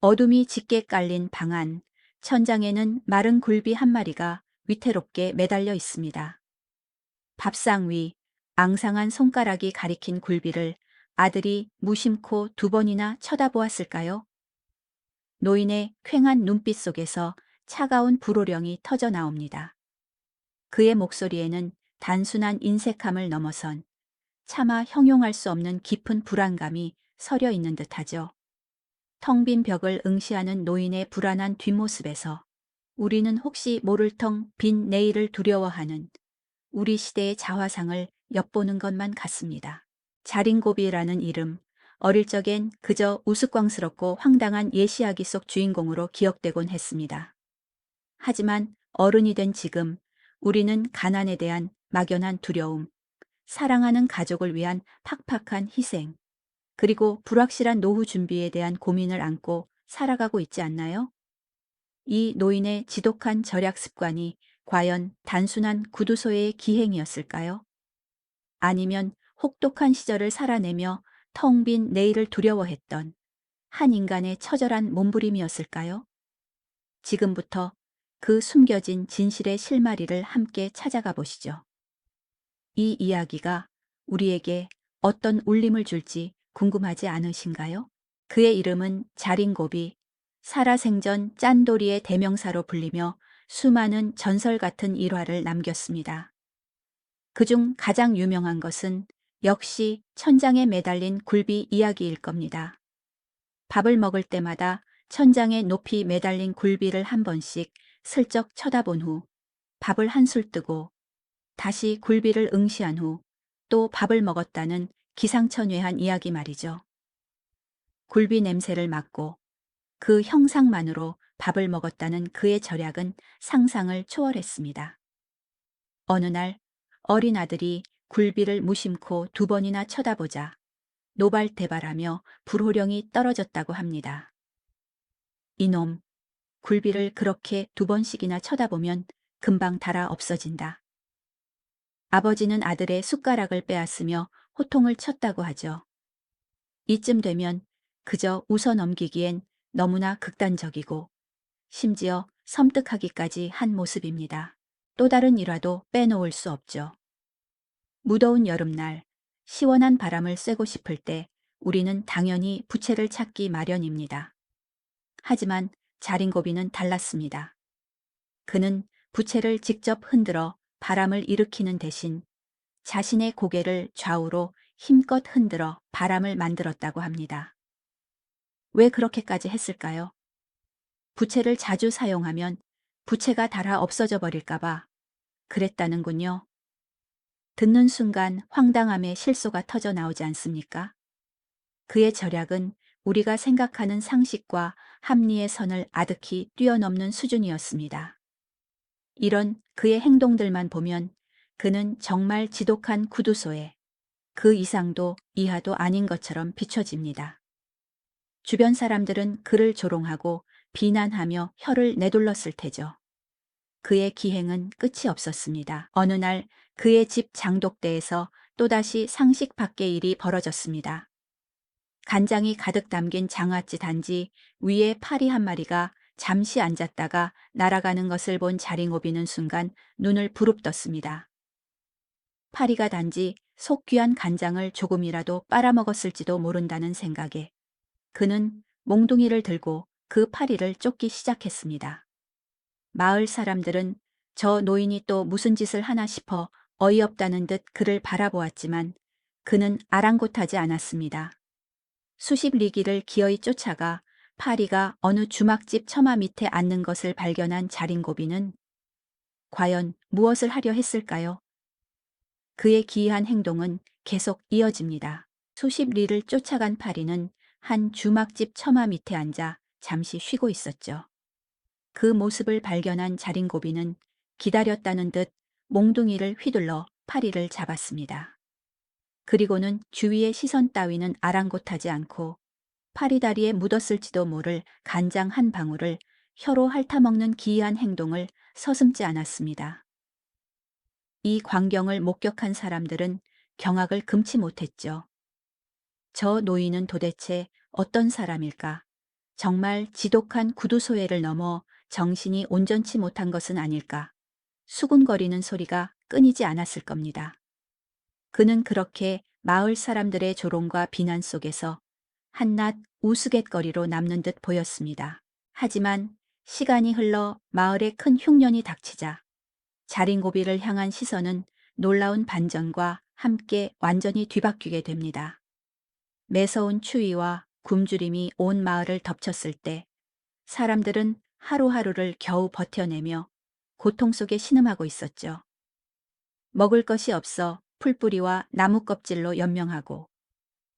어둠이 짙게 깔린 방 안, 천장에는 마른 굴비 한 마리가 위태롭게 매달려 있습니다. 밥상 위, 앙상한 손가락이 가리킨 굴비를 아들이 무심코 두 번이나 쳐다보았을까요? 노인의 쾌한 눈빛 속에서 차가운 불호령이 터져 나옵니다. 그의 목소리에는 단순한 인색함을 넘어선 차마 형용할 수 없는 깊은 불안감이 서려 있는 듯하죠. 텅 빈 벽을 응시하는 노인의 불안한 뒷모습에서 우리는 혹시 모를 텅 빈 내일을 두려워하는 우리 시대의 자화상을 엿보는 것만 같습니다. 자린고비라는 이름, 어릴 적엔 그저 우스꽝스럽고 황당한 예시이야기 속 주인공으로 기억되곤 했습니다. 하지만 어른이 된 지금 우리는 가난에 대한 막연한 두려움, 사랑하는 가족을 위한 팍팍한 희생, 그리고 불확실한 노후 준비에 대한 고민을 안고 살아가고 있지 않나요? 이 노인의 지독한 절약 습관이 과연 단순한 구두소의 기행이었을까요? 아니면 혹독한 시절을 살아내며 텅 빈 내일을 두려워했던 한 인간의 처절한 몸부림이었을까요? 지금부터 그 숨겨진 진실의 실마리를 함께 찾아가 보시죠. 이 이야기가 우리에게 어떤 울림을 줄지 궁금하지 않으신가요? 그의 이름은 자린고비, 살아생전 짠돌이의 대명사로 불리며 수많은 전설 같은 일화를 남겼습니다. 그중 가장 유명한 것은 역시 천장에 매달린 굴비 이야기일 겁니다. 밥을 먹을 때마다 천장에 높이 매달린 굴비를 한 번씩 슬쩍 쳐다본 후 밥을 한술 뜨고 다시 굴비를 응시한 후 또 밥을 먹었다는 기상천외한 이야기 말이죠. 굴비 냄새를 맡고 그 형상만으로 밥을 먹었다는 그의 절약은 상상을 초월했습니다. 어느 날 어린 아들이 굴비를 무심코 두 번이나 쳐다보자 노발대발하며 불호령이 떨어졌다고 합니다. 이놈, 굴비를 그렇게 두 번씩이나 쳐다보면 금방 달아 없어진다. 아버지는 아들의 숟가락을 빼앗으며 호통을 쳤다고 하죠. 이쯤 되면 그저 웃어 넘기기엔 너무나 극단적이고 심지어 섬뜩하기까지 한 모습입니다. 또 다른 일화도 빼놓을 수 없죠. 무더운 여름날 시원한 바람을 쐬고 싶을 때 우리는 당연히 부채를 찾기 마련입니다. 하지만 자린고비는 달랐습니다. 그는 부채를 직접 흔들어 바람을 일으키는 대신 자신의 고개를 좌우로 힘껏 흔들어 바람을 만들었다고 합니다. 왜 그렇게까지 했을까요? 부채를 자주 사용하면 부채가 닳아 없어져 버릴까봐 그랬다는군요. 듣는 순간 황당함의 실소가 터져 나오지 않습니까? 그의 절약은 우리가 생각하는 상식과 합리의 선을 아득히 뛰어넘는 수준이었습니다. 이런 그의 행동들만 보면 그는 정말 지독한 구두소에 그 이상도 이하도 아닌 것처럼 비춰집니다. 주변 사람들은 그를 조롱하고 비난하며 혀를 내둘렀을 테죠. 그의 기행은 끝이 없었습니다. 어느 날 그의 집 장독대에서 또다시 상식 밖의 일이 벌어졌습니다. 간장이 가득 담긴 장아찌 단지 위에 파리 한 마리가 잠시 앉았다가 날아가는 것을 본 자링오비는 순간 눈을 부릅떴습니다. 파리가 단지 속 귀한 간장을 조금이라도 빨아먹었을지도 모른다는 생각에 그는 몽둥이를 들고 그 파리를 쫓기 시작했습니다. 마을 사람들은 저 노인이 또 무슨 짓을 하나 싶어 어이없다는 듯 그를 바라보았지만 그는 아랑곳하지 않았습니다. 수십 리기를 기어이 쫓아가 파리가 어느 주막집 처마 밑에 앉는 것을 발견한 자린고비는 과연 무엇을 하려 했을까요? 그의 기이한 행동은 계속 이어집니다. 수십 리를 쫓아간 파리는 한 주막집 처마 밑에 앉아 잠시 쉬고 있었죠. 그 모습을 발견한 자린고비는 기다렸다는 듯 몽둥이를 휘둘러 파리를 잡았습니다. 그리고는 주위의 시선 따위는 아랑곳하지 않고 파리 다리에 묻었을지도 모를 간장 한 방울을 혀로 핥아먹는 기이한 행동을 서슴지 않았습니다. 이 광경을 목격한 사람들은 경악을 금치 못했죠. 저 노인은 도대체 어떤 사람일까? 정말 지독한 구두소외를 넘어 정신이 온전치 못한 것은 아닐까. 수군거리는 소리가 끊이지 않았을 겁니다. 그는 그렇게 마을 사람들의 조롱과 비난 속에서 한낱 우스갯거리로 남는 듯 보였습니다. 하지만 시간이 흘러 마을에 큰 흉년이 닥치자 자린고비를 향한 시선은 놀라운 반전과 함께 완전히 뒤바뀌게 됩니다. 매서운 추위와 굶주림이 온 마을을 덮쳤을 때 사람들은 하루하루를 겨우 버텨내며 고통 속에 신음하고 있었죠. 먹을 것이 없어 풀뿌리와 나무 껍질로 연명하고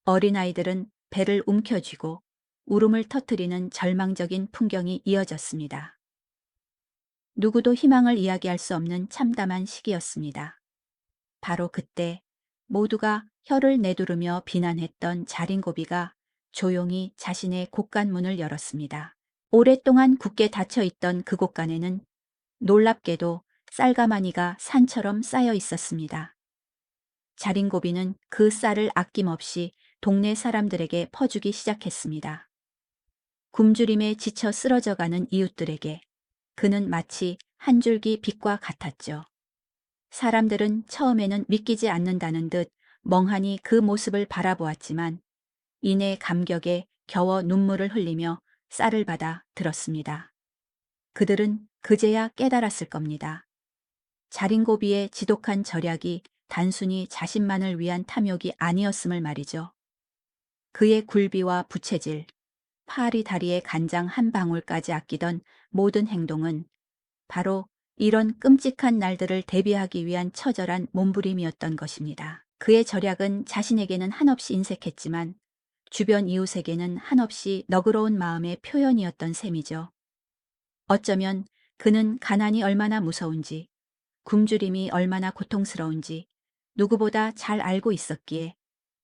어린아이들은 배를 움켜쥐고 울음을 터뜨리는 절망적인 풍경이 이어졌습니다. 누구도 희망을 이야기할 수 없는 참담한 시기였습니다. 바로 그때 모두가 혀를 내두르며 비난했던 자린고비가 조용히 자신의 곳간문을 열었습니다. 오랫동안 굳게 닫혀 있던 그 곳간에는 놀랍게도 쌀가마니가 산처럼 쌓여 있었습니다. 자린고비는 그 쌀을 아낌없이 동네 사람들에게 퍼주기 시작했습니다. 굶주림에 지쳐 쓰러져가는 이웃들에게 그는 마치 한 줄기 빛과 같았죠. 사람들은 처음에는 믿기지 않는다는 듯 멍하니 그 모습을 바라보았지만 이내 감격에 겨워 눈물을 흘리며 쌀을 받아 들었습니다. 그들은 그제야 깨달았을 겁니다. 자린고비의 지독한 절약이 단순히 자신만을 위한 탐욕이 아니었음을 말이죠. 그의 굴비와 부채질, 파리 다리의 간장 한 방울까지 아끼던 모든 행동은 바로 이런 끔찍한 날들을 대비하기 위한 처절한 몸부림이었던 것입니다. 그의 절약은 자신에게는 한없이 인색했지만 주변 이웃에게는 한없이 너그러운 마음의 표현이었던 셈이죠. 어쩌면 그는 가난이 얼마나 무서운지, 굶주림이 얼마나 고통스러운지 누구보다 잘 알고 있었기에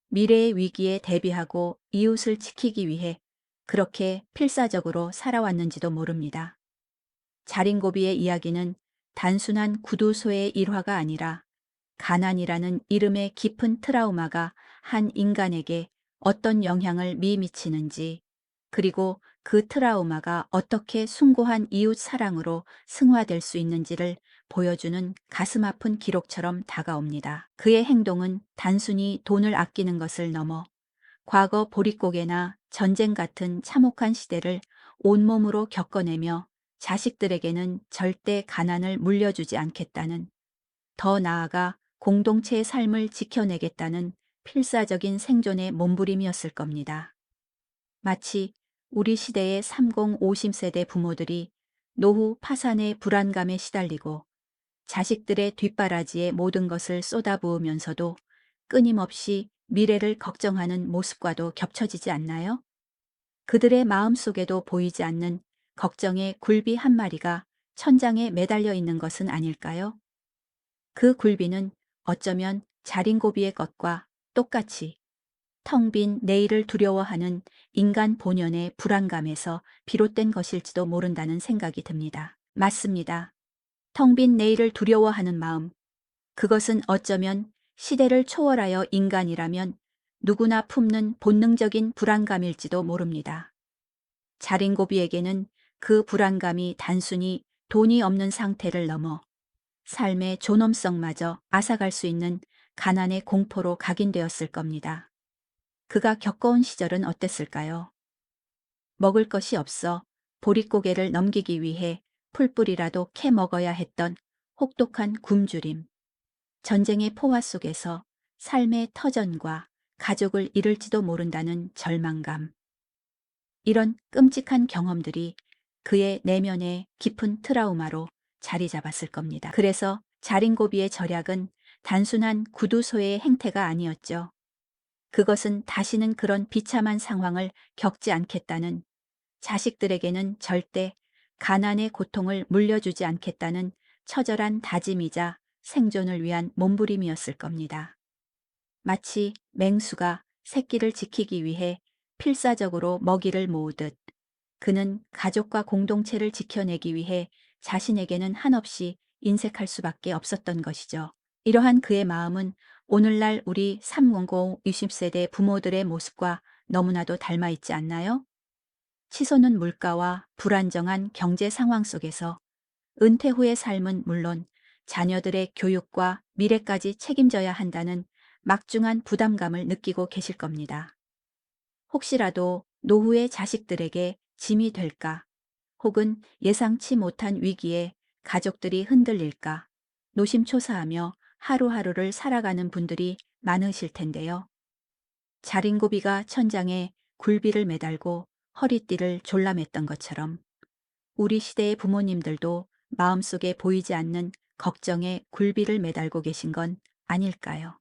미래의 위기에 대비하고 이웃을 지키기 위해 그렇게 필사적으로 살아왔는지도 모릅니다. 자린고비의 이야기는 단순한 구두소의 일화가 아니라 가난이라는 이름의 깊은 트라우마가 한 인간에게 어떤 영향을 미미치는지 그리고 그 트라우마가 어떻게 숭고한 이웃 사랑으로 승화될 수 있는지를 보여주는 가슴 아픈 기록처럼 다가옵니다. 그의 행동은 단순히 돈을 아끼는 것을 넘어 과거 보릿고개나 전쟁 같은 참혹한 시대를 온몸으로 겪어내며 자식들에게는 절대 가난을 물려주지 않겠다는 더 나아가 공동체의 삶을 지켜내겠다는 필사적인 생존의 몸부림이었을 겁니다. 마치 우리 시대의 30, 50세대 부모들이 노후 파산의 불안감에 시달리고 자식들의 뒷바라지에 모든 것을 쏟아부으면서도 끊임없이 미래를 걱정하는 모습과도 겹쳐지지 않나요? 그들의 마음속에도 보이지 않는 걱정의 굴비 한 마리가 천장에 매달려 있는 것은 아닐까요? 그 굴비는 어쩌면 자린고비의 것과 똑같이 텅 빈 내일을 두려워하는 인간 본연의 불안감에서 비롯된 것일지도 모른다는 생각이 듭니다. 맞습니다. 텅 빈 내일을 두려워하는 마음. 그것은 어쩌면 시대를 초월하여 인간이라면 누구나 품는 본능적인 불안감일지도 모릅니다. 자린고비에게는 그 불안감이 단순히 돈이 없는 상태를 넘어 삶의 존엄성마저 앗아갈 수 있는 가난의 공포로 각인되었을 겁니다. 그가 겪어온 시절은 어땠을까요? 먹을 것이 없어 보릿고개를 넘기기 위해 풀뿌리라도 캐 먹어야 했던 혹독한 굶주림. 전쟁의 포화 속에서 삶의 터전과 가족을 잃을지도 모른다는 절망감. 이런 끔찍한 경험들이 그의 내면의 깊은 트라우마로 자리 잡았을 겁니다. 그래서 자린고비의 절약은 단순한 구두소의 행태가 아니었죠. 그것은 다시는 그런 비참한 상황을 겪지 않겠다는 자식들에게는 절대 가난의 고통을 물려주지 않겠다는 처절한 다짐이자 생존을 위한 몸부림이었을 겁니다. 마치 맹수가 새끼를 지키기 위해 필사적으로 먹이를 모으듯 그는 가족과 공동체를 지켜내기 위해 자신에게는 한없이 인색할 수밖에 없었던 것이죠. 이러한 그의 마음은 오늘날 우리 300, 60세대 부모들의 모습과 너무나도 닮아 있지 않나요? 치솟는 물가와 불안정한 경제 상황 속에서 은퇴 후의 삶은 물론 자녀들의 교육과 미래까지 책임져야 한다는 막중한 부담감을 느끼고 계실 겁니다. 혹시라도 노후의 자식들에게 짐이 될까? 혹은 예상치 못한 위기에 가족들이 흔들릴까? 노심초사하며 하루하루를 살아가는 분들이 많으실 텐데요. 자린고비가 천장에 굴비를 매달고 허리띠를 졸라맸던 것처럼 우리 시대의 부모님들도 마음속에 보이지 않는 걱정에 굴비를 매달고 계신 건 아닐까요?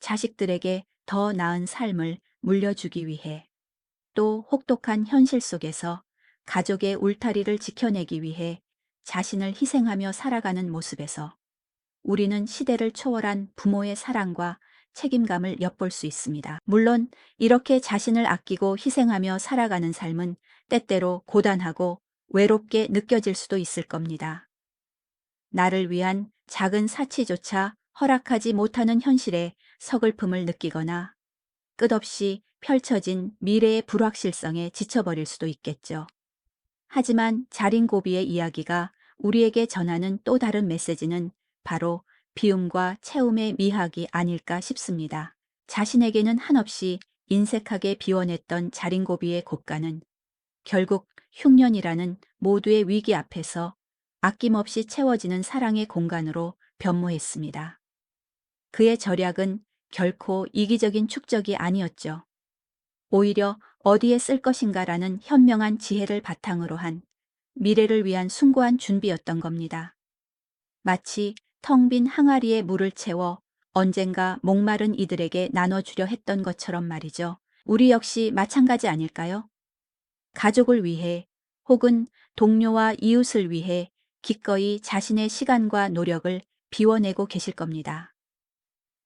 자식들에게 더 나은 삶을 물려주기 위해 또 혹독한 현실 속에서 가족의 울타리를 지켜내기 위해 자신을 희생하며 살아가는 모습에서 우리는 시대를 초월한 부모의 사랑과 책임감을 엿볼 수 있습니다. 물론 이렇게 자신을 아끼고 희생하며 살아가는 삶은 때때로 고단하고 외롭게 느껴질 수도 있을 겁니다. 나를 위한 작은 사치조차 허락하지 못하는 현실에 서글픔을 느끼거나 끝없이 펼쳐진 미래의 불확실성에 지쳐버릴 수도 있겠죠. 하지만 자린고비의 이야기가 우리에게 전하는 또 다른 메시지는 바로 비움과 채움의 미학이 아닐까 싶습니다. 자신에게는 한없이 인색하게 비워냈던 자린고비의 고가는 결국 흉년이라는 모두의 위기 앞에서 아낌없이 채워지는 사랑의 공간으로 변모했습니다. 그의 절약은 결코 이기적인 축적이 아니었죠. 오히려 어디에 쓸 것인가라는 현명한 지혜를 바탕으로 한 미래를 위한 숭고한 준비였던 겁니다. 마치 텅 빈 항아리에 물을 채워 언젠가 목마른 이들에게 나눠주려 했던 것처럼 말이죠. 우리 역시 마찬가지 아닐까요? 가족을 위해 혹은 동료와 이웃을 위해 기꺼이 자신의 시간과 노력을 비워내고 계실 겁니다.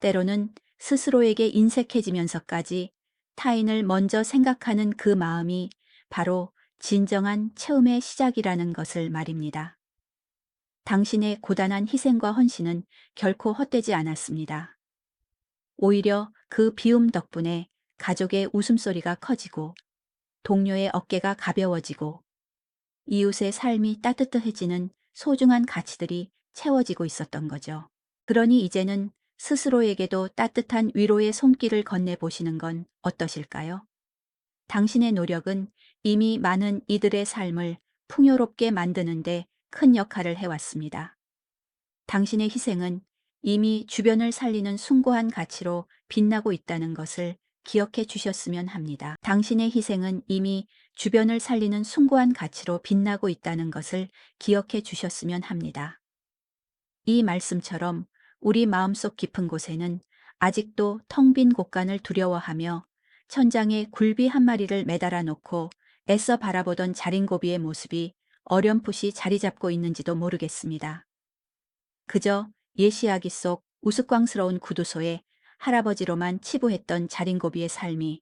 때로는 스스로에게 인색해지면서까지 타인을 먼저 생각하는 그 마음이 바로 진정한 채움의 시작이라는 것을 말입니다. 당신의 고단한 희생과 헌신은 결코 헛되지 않았습니다. 오히려 그 비움 덕분에 가족의 웃음소리가 커지고 동료의 어깨가 가벼워지고 이웃의 삶이 따뜻해지는 소중한 가치들이 채워지고 있었던 거죠. 그러니 이제는 스스로에게도 따뜻한 위로의 손길을 건네보시는 건 어떠실까요? 당신의 노력은 이미 많은 이들의 삶을 풍요롭게 만드는데 큰 역할을 해왔습니다. 당신의 희생은 이미 주변을 살리는 숭고한 가치로 빛나고 있다는 것을 기억해 주셨으면 합니다. 당신의 희생은 이미 주변을 살리는 숭고한 가치로 빛나고 있다는 것을 기억해 주셨으면 합니다. 이 말씀처럼 우리 마음속 깊은 곳에는 아직도 텅 빈 곳간을 두려워하며 천장에 굴비 한 마리를 매달아 놓고 애써 바라보던 자린고비의 모습이 어렴풋이 자리 잡고 있는지도 모르겠습니다. 그저 예시야기 속 우스꽝스러운 구두소에 할아버지로만 치부했던 자린고비의 삶이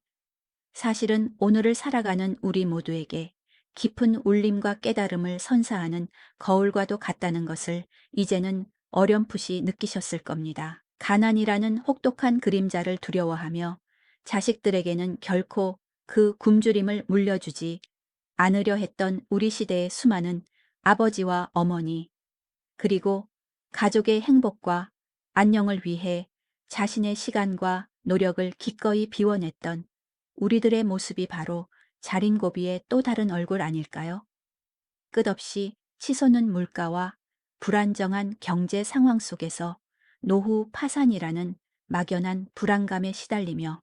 사실은 오늘을 살아가는 우리 모두에게 깊은 울림과 깨달음을 선사하는 거울과도 같다는 것을 이제는 어렴풋이 느끼셨을 겁니다. 가난이라는 혹독한 그림자를 두려워하며 자식들에게는 결코 그 굶주림을 물려주지 않으려 했던 우리 시대의 수많은 아버지와 어머니, 그리고 가족의 행복과 안녕을 위해 자신의 시간과 노력을 기꺼이 비워냈던 우리들의 모습이 바로 자린고비의 또 다른 얼굴 아닐까요? 끝없이 치솟는 물가와 불안정한 경제 상황 속에서 노후 파산이라는 막연한 불안감에 시달리며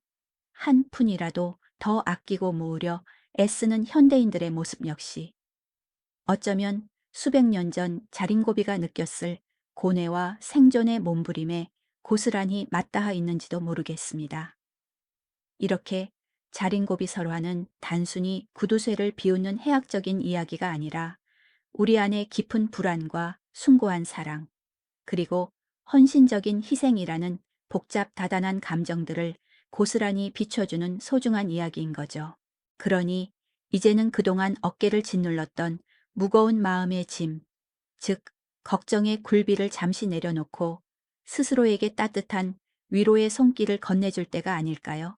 한 푼이라도 더 아끼고 모으려 애쓰는 현대인들의 모습 역시 어쩌면 수백 년 전 자린고비가 느꼈을 고뇌와 생존의 몸부림에 고스란히 맞닿아 있는지도 모르겠습니다. 이렇게 자린고비 설화는 단순히 구두쇠를 비웃는 해학적인 이야기가 아니라 우리 안의 깊은 불안과 숭고한 사랑, 그리고 헌신적인 희생이라는 복잡 다단한 감정들을 고스란히 비춰주는 소중한 이야기인 거죠. 그러니 이제는 그동안 어깨를 짓눌렀던 무거운 마음의 짐, 즉 걱정의 굴비를 잠시 내려놓고 스스로에게 따뜻한 위로의 손길을 건네줄 때가 아닐까요?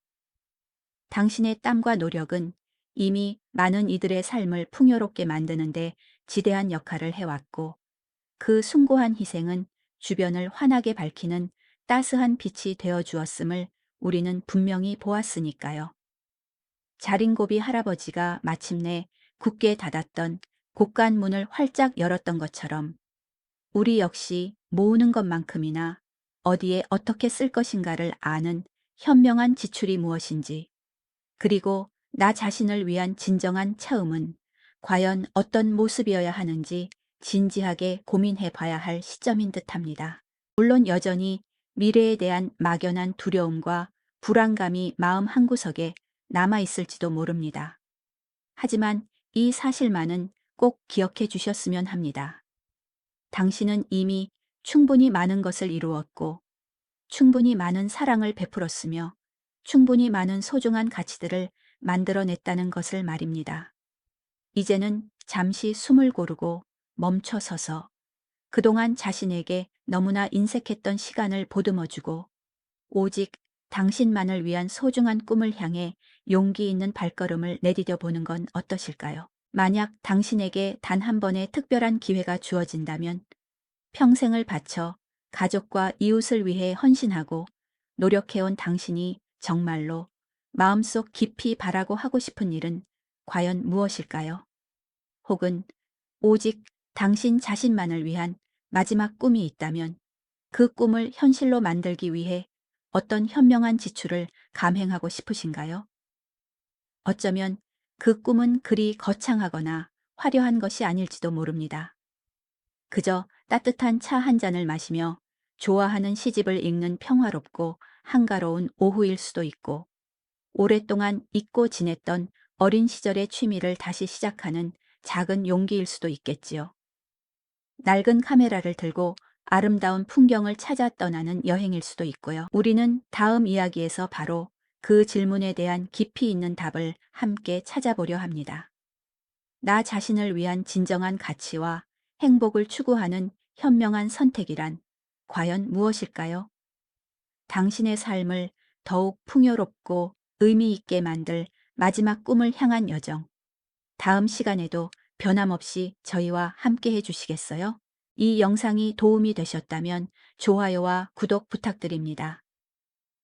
당신의 땀과 노력은 이미 많은 이들의 삶을 풍요롭게 만드는데 지대한 역할을 해왔고 그 숭고한 희생은 주변을 환하게 밝히는 따스한 빛이 되어 주었음을 우리는 분명히 보았으니까요. 자린고비 할아버지가 마침내 굳게 닫았던 곳간 문을 활짝 열었던 것처럼 우리 역시 모으는 것만큼이나 어디에 어떻게 쓸 것인가를 아는 현명한 지출이 무엇인지 그리고 나 자신을 위한 진정한 차음은 과연 어떤 모습이어야 하는지 진지하게 고민해 봐야 할 시점인 듯 합니다. 물론 여전히 미래에 대한 막연한 두려움과 불안감이 마음 한구석에 남아 있을지도 모릅니다. 하지만 이 사실만은 꼭 기억해 주셨으면 합니다. 당신은 이미 충분히 많은 것을 이루었고, 충분히 많은 사랑을 베풀었으며, 충분히 많은 소중한 가치들을 만들어냈다는 것을 말입니다. 이제는 잠시 숨을 고르고 멈춰 서서 그동안 자신에게 너무나 인색했던 시간을 보듬어주고 오직 당신만을 위한 소중한 꿈을 향해 용기 있는 발걸음을 내디뎌 보는 건 어떠실까요? 만약 당신에게 단 한 번의 특별한 기회가 주어진다면 평생을 바쳐 가족과 이웃을 위해 헌신하고 노력해온 당신이 정말로 마음속 깊이 바라고 하고 싶은 일은 과연 무엇일까요? 혹은 오직 당신 자신만을 위한 마지막 꿈이 있다면 그 꿈을 현실로 만들기 위해 어떤 현명한 지출을 감행하고 싶으신가요? 어쩌면 그 꿈은 그리 거창하거나 화려한 것이 아닐지도 모릅니다. 그저 따뜻한 차 한 잔을 마시며 좋아하는 시집을 읽는 평화롭고 한가로운 오후일 수도 있고 오랫동안 잊고 지냈던 어린 시절의 취미를 다시 시작하는 작은 용기일 수도 있겠지요. 낡은 카메라를 들고 아름다운 풍경을 찾아 떠나는 여행일 수도 있고요. 우리는 다음 이야기에서 바로 그 질문에 대한 깊이 있는 답을 함께 찾아보려 합니다. 나 자신을 위한 진정한 가치와 행복을 추구하는 현명한 선택이란 과연 무엇일까요? 당신의 삶을 더욱 풍요롭고 의미 있게 만들 마지막 꿈을 향한 여정. 다음 시간에도 변함없이 저희와 함께 해주시겠어요? 이 영상이 도움이 되셨다면 좋아요와 구독 부탁드립니다.